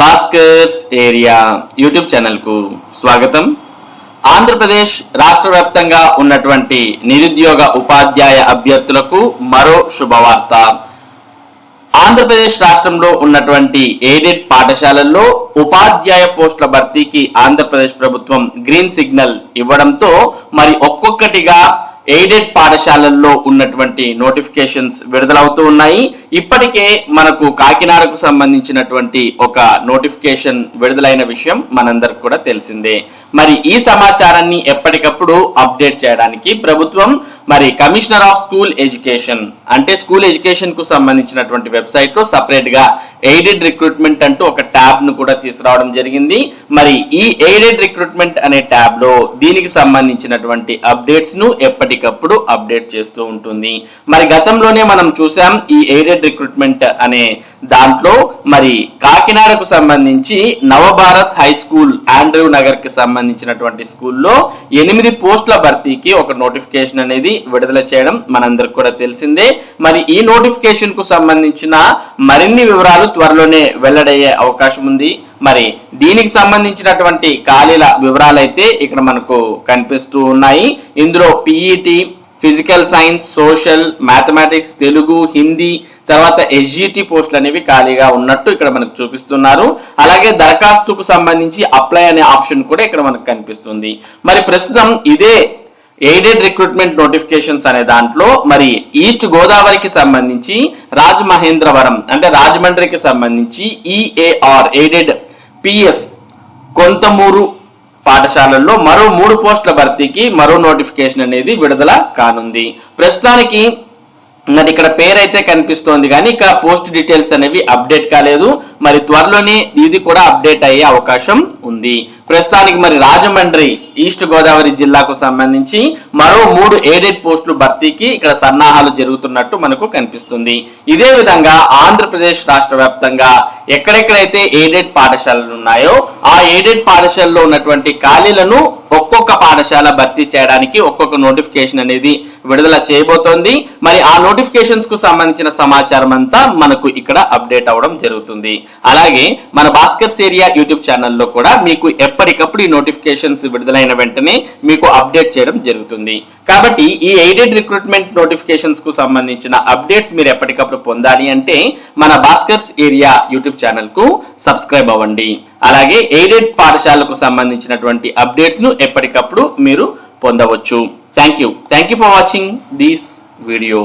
Bhaskar's area YouTube ఛానల్కు స్వాగతం. ఆంధ్రప్రదేశ్ రాష్ట్ర వ్యాప్తంగా ఉన్నటువంటి నిరుద్యోగ ఉపాధ్యాయ అభ్యర్థులకు మరో శుభవార్త. ఆంధ్రప్రదేశ్ రాష్ట్రంలో ఉన్నటువంటి ఎయిడెడ్ పాఠశాలల్లో ఉపాధ్యాయ పోస్టుల భర్తీకి ఆంధ్రప్రదేశ్ ప్రభుత్వం గ్రీన్ సిగ్నల్ ఇవ్వడంతో మరి ఒక్కొక్కటిగా ఎయిడెడ్ పాఠశాలల్లో ఉన్నటువంటి నోటిఫికేషన్స్ విడుదలవుతూ ఉన్నాయి. ఇప్పటికే మనకు కాకినాడకు సంబంధించినటువంటి ఒక నోటిఫికేషన్ విడుదలైన విషయం మనందరికి కూడా తెలిసిందే. మరి ఈ సమాచారాన్ని ఎప్పటికప్పుడు అప్డేట్ చేయడానికి ప్రభుత్వం మరి కమిషనర్ ఆఫ్ స్కూల్ ఎడ్యుకేషన్ అంటే స్కూల్ ఎడ్యుకేషన్కు సంబంధించినటువంటి వెబ్సైట్లో సపరేట్గా ఎయిడెడ్ రిక్రూట్మెంట్ అంటూ ఒక ట్యాబ్ను కూడా తీసుకురావడం జరిగింది. మరి ఈ ఎయిడెడ్ రిక్రూట్మెంట్ అనే ట్యాబ్లో దీనికి సంబంధించినటువంటి అప్డేట్స్ను ఎప్పటికప్పుడు అప్డేట్ చేస్తూ ఉంటుంది. మరి గతంలోనే మనం చూసాం ఈ ఎయిడెడ్ రిక్రూట్మెంట్ అనే దాంట్లో మరి కాకినాడకు సంబంధించి నవభారత్ హై స్కూల్ ఆండ్రూ నగర్కి సంబంధించినటువంటి స్కూల్లో ఎనిమిది పోస్టుల భర్తీకి ఒక నోటిఫికేషన్ అనేది విడుదల చేయడం మనందరికి కూడా తెలిసిందే. మరి ఈ నోటిఫికేషన్కు సంబంధించిన మరిన్ని వివరాలు త్వరలోనే వెల్లడయ్యే అవకాశం ఉంది. మరి దీనికి సంబంధించినటువంటి ఖాళీల వివరాలైతే ఇక్కడ మనకు కనిపిస్తూ ఉన్నాయి. ఇందులో PET physical science social mathematics Telugu Hindi తర్వాత ఎస్జిటి పోస్టులు అనేవి ఖాళీగా ఉన్నట్టు ఇక్కడ మనకు చూపిస్తున్నారు. అలాగే దరఖాస్తుకు సంబంధించి అప్లై అనే ఆప్షన్ కూడా ఇక్కడ మనకు కనిపిస్తుంది. మరి ప్రస్తుతం ఇదే ఎయిడెడ్ రిక్రూట్మెంట్ నోటిఫికేషన్స్ అనే దాంట్లో మరి ఈస్ట్ గోదావరికి సంబంధించి రాజమహేంద్రవరం అంటే రాజమండ్రికి సంబంధించి ఈఏఆర్ ఎయిడెడ్ పిఎస్ కొంతమూరు పాఠశాలల్లో మరో మూడు పోస్టుల భర్తీకి మరో నోటిఫికేషన్ అనేది విడుదల కానుంది. ప్రస్తుతానికి మరి ఇక్కడ పేరైతే కనిపిస్తోంది కానీ ఇక్కడ పోస్ట్ డీటెయిల్స్ అనేవి అప్డేట్ కాలేదు. మరి త్వరలోనే ఇది కూడా అప్డేట్ అయ్యే అవకాశం ఉంది. ప్రస్తుతానికి మరి రాజమండ్రి ఈస్ట్ గోదావరి జిల్లాకు సంబంధించి మరో మూడు ఎయిడెడ్ పోస్టులు భర్తీకి ఇక్కడ సన్నాహాలు జరుగుతున్నట్టు మనకు కనిపిస్తుంది. ఇదే విధంగా ఆంధ్రప్రదేశ్ రాష్ట్ర వ్యాప్తంగా ఎక్కడెక్కడైతే ఎయిడెడ్ పాఠశాలలు ఉన్నాయో ఆ ఎయిడెడ్ పాఠశాలలో ఉన్నటువంటి ఖాళీలను ఒక్కొక్క పాఠశాల భర్తీ చేయడానికి ఒక్కొక్క నోటిఫికేషన్ అనేది విడుదల చేయబోతోంది. మరి ఆ నోటిఫికేషన్స్కు సంబంధించిన సమాచారం అంతా మనకు ఇక్కడ అప్డేట్ అవ్వడం జరుగుతుంది. అలాగే మన భాస్కర్స్ ఏరియా యూట్యూబ్ ఛానల్లో కూడా మీకు ఎప్పటికప్పుడు ఈ నోటిఫికేషన్స్ విడుదలైన వెంటనే మీకు అప్డేట్ చేయడం జరుగుతుంది. కాబట్టి ఈ ఎయిడెడ్ రిక్రూట్మెంట్ నోటిఫికేషన్స్కు సంబంధించిన అప్డేట్స్ మీరు ఎప్పటికప్పుడు పొందాలి అంటే మన భాస్కర్స్ ఏరియా యూట్యూబ్ ఛానల్కు సబ్స్క్రైబ్ అవ్వండి. అలాగే ఎయిడెడ్ పాఠశాలకు సంబంధించినటువంటి అప్డేట్స్ను ఎప్పటికప్పుడు మీరు పొందవచ్చు. Thank you. Thank you for watching this video.